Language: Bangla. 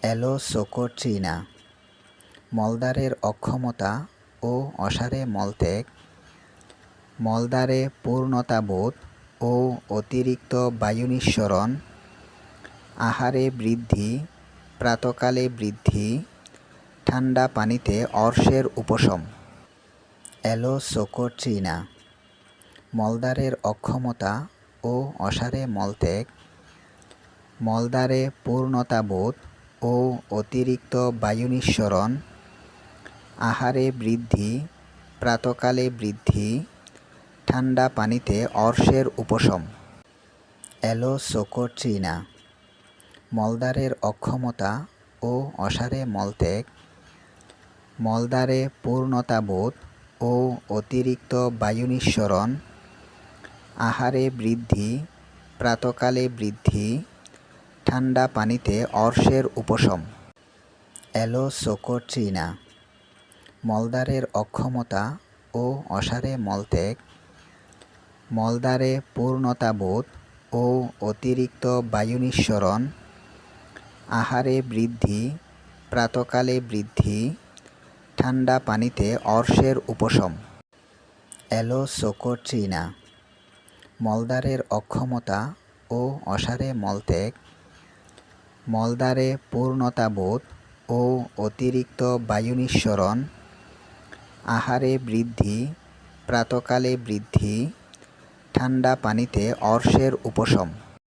অ্যালোসোকোট্রিনা মলদ্বারের অক্ষমতা ও অসারে মলত্যাগ, মলদ্বারে পূর্ণতাবোধ ও অতিরিক্ত বায়ু বায়ুনিঃসরণ, আহারে বৃদ্ধি, প্রাতকালে বৃদ্ধি, ঠান্ডা পানিতে অর্শের উপশম। অ্যালোসোকোট্রিনা মলদ্বারের অক্ষমতা ও অসারে মলত্যাগ, মলদ্বারে পূর্ণতাবোধ ও অতিরিক্ত বায়ুনিঃসরণ আহারে বৃদ্ধি, প্রাতকালে বৃদ্ধি, ঠান্ডা পানিতে অর্শের উপশম। অ্যালোসোকোট্রিনা মলদ্বারের অক্ষমতা ও অসারে মলত্যাগ। মলদ্বারে পূর্ণতাবোধ ও অতিরিক্ত বায়ু নিঃসরণ, আহারে বৃদ্ধি, প্রাতকালে বৃদ্ধি ঠান্ডা পানিতে অর্শের উপশম। অ্যালোসোকোট্রিনা মলদ্বারের অক্ষমতা ও অসারে মলত্যাগ। মলদ্বারে পূর্ণতাবোধ ও অতিরিক্ত বায়ুনিঃসরণ। আহারে বৃদ্ধি, প্রাতকালে বৃদ্ধি, ঠান্ডা পানিতে অর্শের উপশম। অ্যালোসোকোট্রিনা মলদ্বারের অক্ষমতা ও অসারে মলত্যাগ। মলদ্বারে পূর্ণতাবোধ ও অতিরিক্ত বায়ু নিঃসরণ আহারে বৃদ্ধি প্রাতকালে বৃদ্ধি ঠান্ডা পানিতে অর্শের উপশম।